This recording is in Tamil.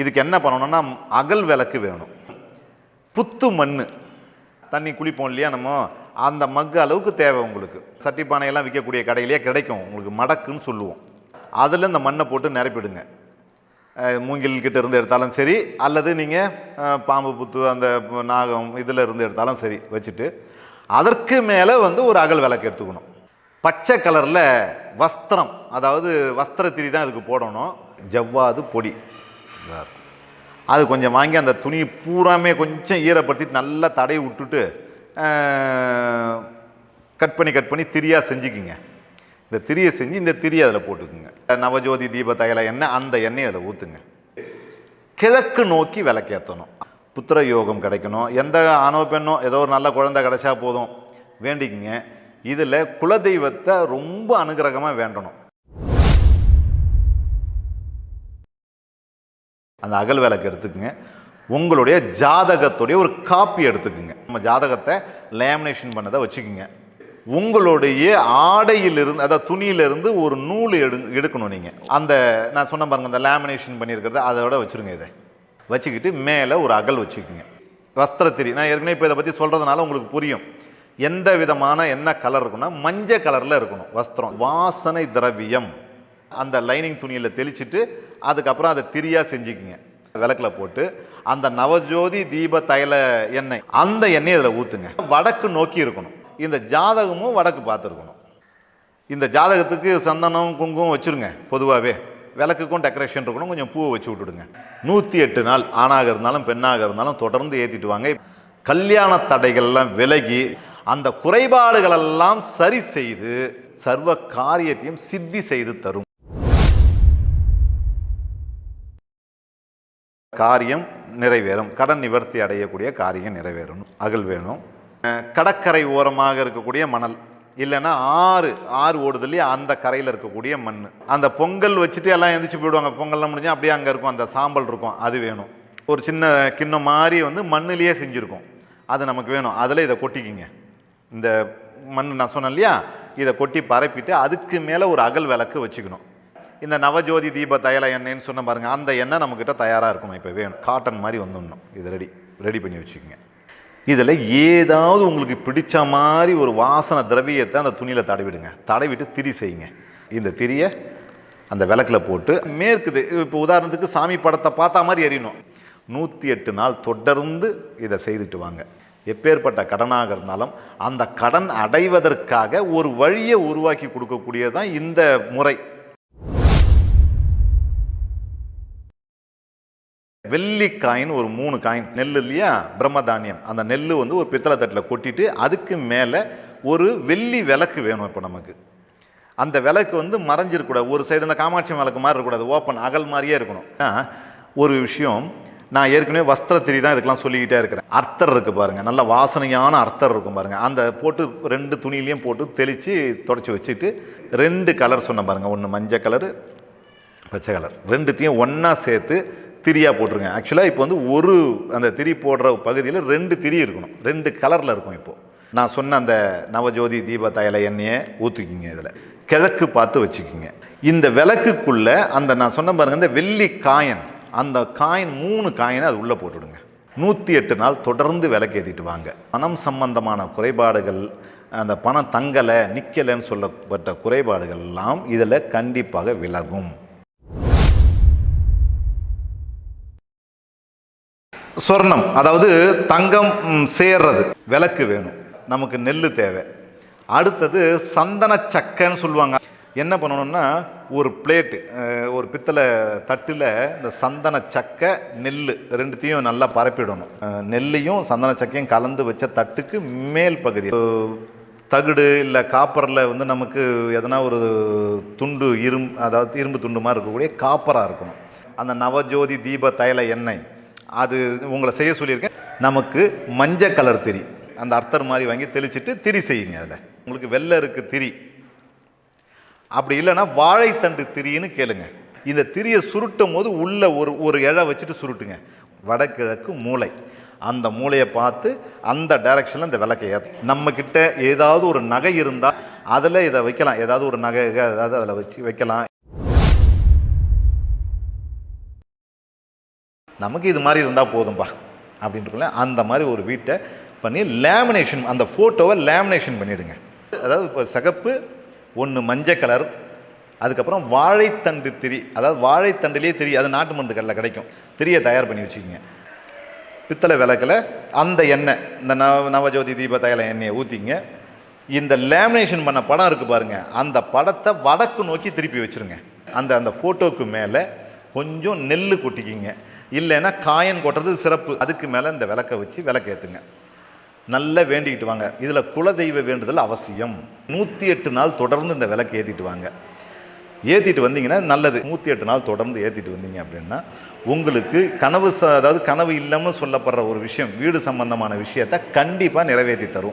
இதுக்கு என்ன பண்ணணும்னா அகல் விளக்கு வேணும். புத்து மண் தண்ணி குளிப்போம் இல்லையா நம்ம? அந்த மக்கு அளவுக்கு தேவை உங்களுக்கு. சட்டி பானையெல்லாம் விற்கக்கூடிய கடையிலேயே கிடைக்கும். உங்களுக்கு மடக்குன்னு சொல்லுவோம். அதில் இந்த மண்ணை போட்டு நிரப்பிடுங்க. மூங்கில்கிட்ட இருந்து எடுத்தாலும் சரி அல்லது நீங்கள் பாம்பு புத்து அந்த நாகம் இதில் இருந்து எடுத்தாலும் சரி வச்சுட்டு அதற்கு மேலே வந்து ஒரு அகல் விளக்கு எடுத்துக்கணும். பச்சை கலரில் வஸ்திரம் அதாவது வஸ்திரத்திரி தான் இதுக்கு போடணும். ஜவ்வாது பொடி. இதா அது கொஞ்சம் வாங்கி அந்த துணியை பூராமே கொஞ்சம் ஈரப்படுத்திட்டு நல்லா தடையை விட்டுட்டு கட் பண்ணி கட் பண்ணி திரியாக செஞ்சுக்கிங்க. இந்த திரியை செஞ்சு இந்த திரியை அதில் போட்டுக்குங்க. நவஜோதி தீப தைல எண்ணெய் அந்த எண்ணெயை அதில் ஊற்றுங்க. கிழக்கு நோக்கி விளக்கேற்றணும். புத்திர யோகம் கிடைக்கணும். எந்த ஆணோ பெண்ணோ ஏதோ ஒரு நல்ல குழந்தை கிடைச்சா போதும். வேண்டிக்குங்க. இதில் குலதெய்வத்தை ரொம்ப அனுகிரகமாக வேண்டணும். அந்த அகல் விளக்கு எடுத்துக்கோங்க. உங்களுடைய ஜாதகத்துடைய ஒரு காப்பி எடுத்துக்குங்க. நம்ம ஜாதகத்தை லேமினேஷன் பண்ணதை வச்சுக்கோங்க. உங்களுடைய ஆடையிலிருந்து அதாவது துணியிலிருந்து ஒரு நூல் எடு எடுக்கணும் நீங்கள் அந்த நான் சொன்ன பாருங்க அந்த லேமினேஷன் பண்ணியிருக்கிறத அதோட வச்சுருங்க இதை. வச்சுக்கிட்டு மேலே ஒரு அகல் வச்சுக்கோங்க. வஸ்திரத்திரி நான் ஏற்கனவே இப்போ இதை பற்றி சொல்கிறதுனால உங்களுக்கு புரியும். எந்த விதமான என்ன கலர் இருக்குன்னா மஞ்சள் கலரில் இருக்கணும். வஸ்திரம். வாசனை திரவியம். அந்த லைனிங் துணியில் தெளிச்சிட்டு அதுக்கப்புறம் அதை திரியாக செஞ்சுக்குங்க. விளக்கில் போட்டு அந்த நவஜோதி தீப தைல எண்ணெய் அந்த எண்ணெய் இதில் ஊற்றுங்க வடக்கு நோக்கி இருக்கணும். இந்த ஜாதகமும் வடக்கு பார்த்துருக்கணும். இந்த ஜாதகத்துக்கு சந்தனம் குங்குமம் வச்சுருங்க பொதுவாகவே விளக்குக்கும் டெக்கரேஷன் இருக்கணும் கொஞ்சம் பூவை வச்சு விட்டுடுங்க. நூற்றி எட்டு நாள் ஆணாக இருந்தாலும் பெண்ணாக இருந்தாலும் தொடர்ந்து ஏற்றிட்டு வாங்க. கல்யாண தடைகள்லாம் விலகி அந்த குறைபாடுகளெல்லாம் சரி செய்து சர்வ காரியத்தையும் சித்தி செய்து தரும். காரியம் நிறைவேறும். கடன் நிவர்த்தி அடையக்கூடிய காரியம் நிறைவேறணும் அகல் வேணும். கடற்கரை ஓரமாக இருக்கக்கூடிய மணல். இல்லைன்னா ஆறு ஆறு ஓடுது இல்லையா? அந்த கரையில் இருக்கக்கூடிய மண். அந்த பொங்கல் வச்சுட்டு எல்லாம் எந்திரிச்சு போயிடுவாங்க. பொங்கல்லாம் முடிஞ்சால் அப்படியே அங்கே இருக்கும். அந்த சாம்பல் இருக்கும். அது வேணும். ஒரு சின்ன கிண்ணம் மாதிரி வந்து மண்ணிலேயே செஞ்சுருக்கோம். அது நமக்கு வேணும். அதில் இதை கொட்டிக்கிங்க. இந்த மண் நான் சொன்னேன் இல்லையா? இதை கொட்டி பரப்பிட்டு அதுக்கு மேலே ஒரு அகல் விளக்கு வச்சுக்கணும். இந்த நவஜோதி தீப தைல எண்ணெய்ன்னு சொன்ன பாருங்கள் அந்த எண்ணெய் நம்மக்கிட்ட தயாராக இருக்கணும். இப்போ வேணும். காட்டன் மாதிரி வந்துடணும். இது ரெடி ரெடி பண்ணி வச்சுக்கோங்க. இதில் ஏதாவது உங்களுக்கு பிடிச்ச மாதிரி ஒரு வாசனை திரவியத்தை அந்த துணியில் தடவிடுங்க. தடவிட்டு திரி செய்யுங்க. இந்த திரியை அந்த விளக்கில் போட்டு மேற்குது. இப்போ உதாரணத்துக்கு சாமி படத்தை பார்த்தா மாதிரி எரியணும். நூற்றி எட்டு நாள் தொடர்ந்து இதை செய்துட்டு வாங்க. எப்பேற்பட்ட கடனாக இருந்தாலும் அந்த கடன் அடைவதற்காக ஒரு வழியை உருவாக்கி கொடுக்கக்கூடியது தான் இந்த முறை. வெள்ளி காயின் ஒரு மூணு காயின் நெல் இல்லையா? பிரம்மதானியம் அந்த நெல் வந்து ஒரு பித்தளை தட்டில் கொட்டிட்டு அதுக்கு மேலே ஒரு வெள்ளி விளக்கு வேணும் இப்போ நமக்கு. அந்த விளக்கு வந்து மறைஞ்சிருக்கூடாது ஒரு சைடு இந்த காமாட்சி விளக்கு மாதிரி இருக்கக்கூடாது. ஓப்பன் அகல் மாதிரியே இருக்கணும். ஒரு விஷயம் நான் ஏற்கனவே வஸ்திரத்திரி தான் இதுக்கெல்லாம் சொல்லிக்கிட்டே இருக்கிறேன். அர்த்தர் இருக்குது பாருங்கள் நல்ல வாசனையான அர்த்தர் இருக்கும் பாருங்கள் அந்த போட்டு ரெண்டு துணியிலையும் போட்டு தெளித்து தொடச்சி வச்சுட்டு ரெண்டு கலர் சொன்ன பாருங்கள் ஒன்று மஞ்சள் கலரு பச்சை கலர் ரெண்டுத்தையும் ஒன்றா சேர்த்து திரியாக போட்டுருங்க ஆக்சுவலாக இப்போ வந்து ஒரு அந்த திரி போடுற பகுதியில் ரெண்டு திரி இருக்கணும். ரெண்டு கலரில் இருக்கும் இப்போது நான் சொன்ன அந்த நவஜோதி தீப தயல எண்ணெயை ஊற்றிக்கிங்க இதில். கிழக்கு பார்த்து வச்சுக்கிங்க. இந்த விளக்குக்குள்ளே அந்த நான் சொன்ன பாருங்கள் இந்த வெள்ளி காயின் அந்த காயின் மூணு காயினை அது உள்ளே போட்டுவிடுங்க நூற்றி எட்டு நாள் தொடர்ந்து விளக்கேற்றிட்டு வாங்க. பணம் சம்பந்தமான குறைபாடுகள் அந்த பணம் தங்கலை நிற்கலைன்னு சொல்லப்பட்ட குறைபாடுகள் எல்லாம் இதில் கண்டிப்பாக விலகும். சொர்ணம் அதாவது தங்கம் சேர்றது விளக்கு வேணும். நமக்கு நெல் தேவை. அடுத்தது சந்தன சக்கைன்னு சொல்லுவாங்க. என்ன பண்ணணும்னா ஒரு பிளேட்டு ஒரு பித்தளை தட்டில் இந்த சந்தன சக்கை நெல் ரெண்டுத்தையும் நல்லா பரப்பிடணும். நெல்லையும் சந்தன சக்கையும் கலந்து வச்ச தட்டுக்கு மேல் பகுதி. தகுடு இல்லை காப்பரில் வந்து நமக்கு எதனா ஒரு துண்டு இரும்பு அதாவது இரும்பு துண்டு மாதிரி இருக்கக்கூடிய காப்பராக இருக்கணும். அந்த நவஜோதி தீப தைல எண்ணெய். அது உங்களை செய்ய சொல்லியிருக்கேன். நமக்கு மஞ்சள் கலர் திரி. அந்த அர்த்தர் மாதிரி வாங்கி தெளிச்சுட்டு திரி செய்யுங்க அதில். உங்களுக்கு வெள்ளை இருக்குது திரி. அப்படி இல்லைன்னா வாழைத்தண்டு திரின்னு கேளுங்க. இந்த திரியை சுருட்டும் போது உள்ள ஒரு ஒரு இழை வச்சுட்டு சுருட்டுங்க. வடகிழக்கு மூளை. அந்த மூளையை பார்த்து அந்த டைரக்ஷனில் இந்த விளக்கை ஏற்றும் நம்மக்கிட்ட ஏதாவது ஒரு நகை இருந்தால் அதில் இதை வைக்கலாம். ஏதாவது ஒரு நகை ஏதாவது அதில் வச்சு வைக்கலாம். நமக்கு இது மாதிரி இருந்தால் போதும்பா அப்படின்ட்டுக்குள்ள அந்த மாதிரி ஒரு வீட்டை பண்ணி லேமினேஷன் அந்த ஃபோட்டோவை லேமினேஷன் பண்ணிவிடுங்க அதாவது இப்போ சிகப்பு ஒன்று மஞ்சள் கலர் அதுக்கப்புறம் வாழைத்தண்டு திரி அதாவது வாழைத்தண்டுலேயே திரி அது நாட்டு மருந்து கடையில் கிடைக்கும். திரியை தயார் பண்ணி வச்சுக்கிங்க. பித்தளை விளக்கில் அந்த எண்ணெய் இந்த நவ நவஜோதி தீப தைல எண்ணெயை ஊற்றிங்க இந்த லேமினேஷன் பண்ண படம் இருக்குது பாருங்கள் அந்த படத்தை வடக்கு நோக்கி திருப்பி வச்சுருங்க. அந்த அந்த ஃபோட்டோவுக்கு மேலே கொஞ்சம் நெல் கொட்டிக்கிங்க. இல்லைன்னா காயன் கொட்டுறது சிறப்பு. அதுக்கு மேலே இந்த விளக்கை வச்சு விளக்கேற்றுங்க நல்லா வேண்டிக்கிட்டு வாங்க. இதில் குலதெய்வ வேண்டுதல் அவசியம். நூற்றி எட்டு நாள் தொடர்ந்து இந்த விளக்கு ஏற்றிட்டு வாங்க. ஏற்றிட்டு வந்தீங்கன்னா நல்லது. நூற்றி எட்டு நாள் தொடர்ந்து ஏற்றிட்டு வந்தீங்க அப்படின்னா உங்களுக்கு கனவு ச அதாவது கனவு இல்லைன்னு சொல்லப்படுற ஒரு விஷயம் வீடு சம்பந்தமான விஷயத்தை கண்டிப்பாக நிறைவேற்றி தரும்.